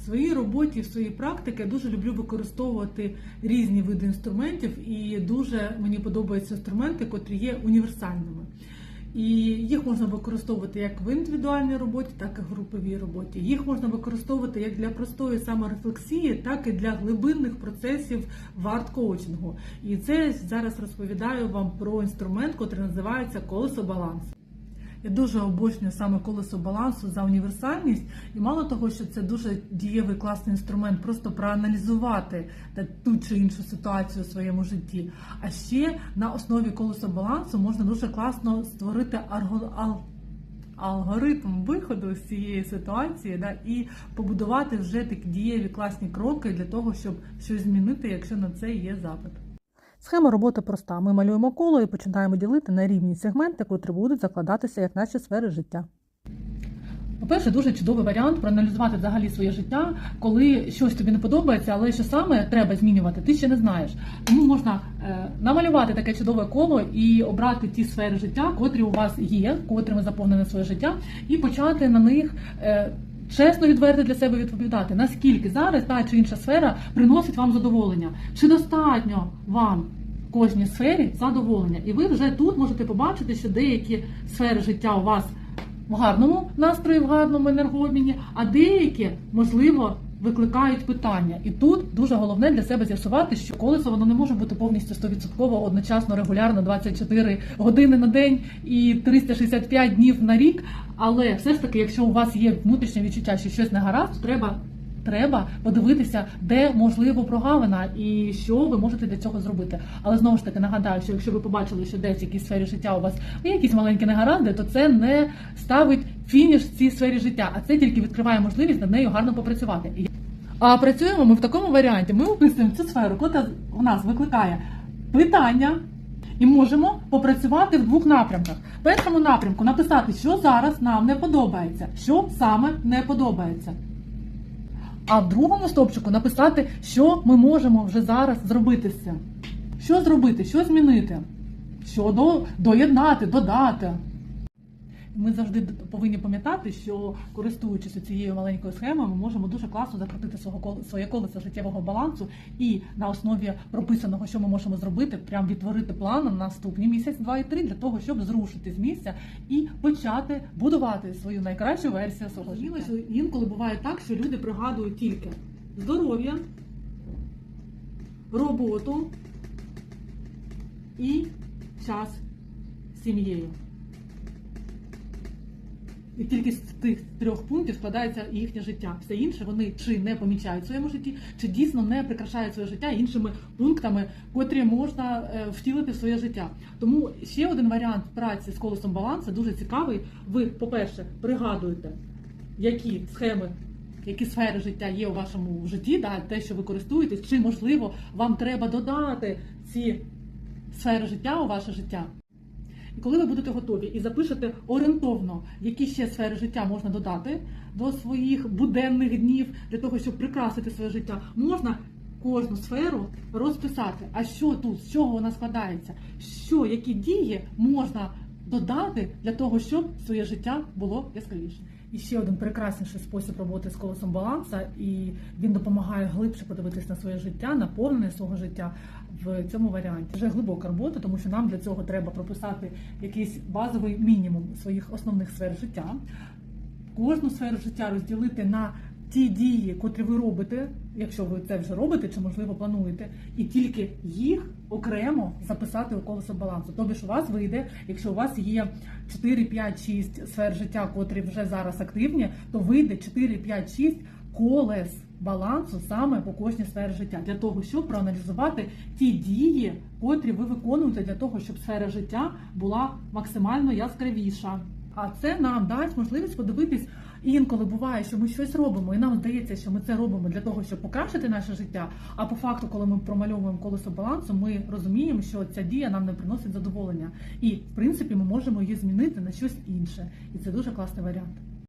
В своїй роботі, в своїй практиці я дуже люблю використовувати різні види інструментів, і дуже мені подобаються інструменти, котрі є універсальними. І їх можна використовувати як в індивідуальній роботі, так і в груповій роботі. Їх можна використовувати як для простої саморефлексії, так і для глибинних процесів в арт-коучингу. І це зараз розповідаю вам про інструмент, який називається колесо балансу. Я дуже обожнюю саме колесо балансу за універсальність, і мало того, що це дуже дієвий класний інструмент, просто проаналізувати ту чи іншу ситуацію у своєму житті. А ще на основі колеса балансу можна дуже класно створити аргоал. алгоритм виходу з цієї ситуації, да, і побудувати вже такі дієві класні кроки для того, щоб щось змінити, якщо на це є запит. Схема роботи проста. Ми малюємо коло і починаємо ділити на рівні сегменти, котрі будуть закладатися як наші сфери життя. По-перше, дуже чудовий варіант проаналізувати взагалі своє життя, коли щось тобі не подобається, але що саме треба змінювати, ти ще не знаєш. Тому можна е, намалювати таке чудове коло і обрати ті сфери життя, котрі у вас є, котрими заповнене своє життя, і почати на них. Чесно відверто для себе відповідати, наскільки зараз та чи інша сфера приносить вам задоволення, чи достатньо вам в кожній сфері задоволення, і ви вже тут можете побачити, що деякі сфери життя у вас в гарному настрої, в гарному енергообміні, а деякі, можливо, викликають питання. І тут дуже головне для себе з'ясувати, що колесо воно не може бути повністю 100% одночасно, регулярно, 24 години на день і 365 днів на рік. Але все ж таки, якщо у вас є внутрішнє відчуття, що щось не гаразд, треба. Треба подивитися, де можливо прогалина і що ви можете для цього зробити. Але знову ж таки нагадаю, що якщо ви побачили, що десь в якійсь сфері життя у вас є якісь маленькі негаразди, то це не ставить фініш в цій сфері життя, а це тільки відкриває можливість над нею гарно попрацювати. А працюємо ми в такому варіанті. Ми описуємо цю сферу, яка у нас викликає питання. І можемо попрацювати в двох напрямках. В першому напрямку написати, що зараз нам не подобається, що саме не подобається. А в другому стовпчику написати, що ми можемо вже зараз зробити з цим. Що зробити, що змінити, що до, доєднати, додати. Ми завжди повинні пам'ятати, що користуючись цією маленькою схемою, ми можемо дуже класно закрутити свого своє колесо життєвого балансу і на основі прописаного, що ми можемо зробити, прям відтворити план на наступні місяць, два і три для того, щоб зрушити з місця і почати будувати свою найкращу версію свого життя. Інколи буває так, що люди пригадують тільки здоров'я, роботу і час сім'єю. І з тих трьох пунктів складається їхнє життя. Все інше вони чи не помічають в своєму житті, чи дійсно не прикрашають своє життя іншими пунктами, котрі можна е, втілити в своє життя. Тому ще один варіант праці з колесом балансу дуже цікавий. Ви, по-перше, пригадуєте, які схеми. Які сфери життя є у вашому житті, да, те, що ви користуєтесь, чи можливо вам треба додати ці сфери життя у ваше життя. І коли ви будете готові і запишете орієнтовно, які ще сфери життя можна додати до своїх буденних днів для того, щоб прикрасити своє життя, можна кожну сферу розписати. А що тут, з чого вона складається, що які дії можна додати для того, щоб своє життя було яскравіше. І ще один прекрасніший спосіб роботи з колесом баланса, і він допомагає глибше подивитись на своє життя, наповнення свого життя в цьому варіанті. Вже глибока робота, тому що нам для цього треба прописати якийсь базовий мінімум своїх основних сфер життя. Кожну сферу життя розділити на ті дії, котрі ви робите, якщо ви це вже робите, чи можливо плануєте, і тільки їх окремо записати у колесо балансу. Тобі ж у вас вийде, якщо у вас є 4, 5, 6 сфер життя, котрі вже зараз активні, то вийде 4, 5, 6 колес балансу саме по кожній сфері життя, для того, щоб проаналізувати ті дії, котрі ви виконуєте для того, щоб сфера життя була максимально яскравіша. А це нам дасть можливість подивитись. Інколи буває, що ми щось робимо, і нам здається, що ми це робимо для того, щоб покращити наше життя. А по факту, коли ми промальовуємо колесо балансу, ми розуміємо, що ця дія нам не приносить задоволення, і в принципі ми можемо її змінити на щось інше, і це дуже класний варіант.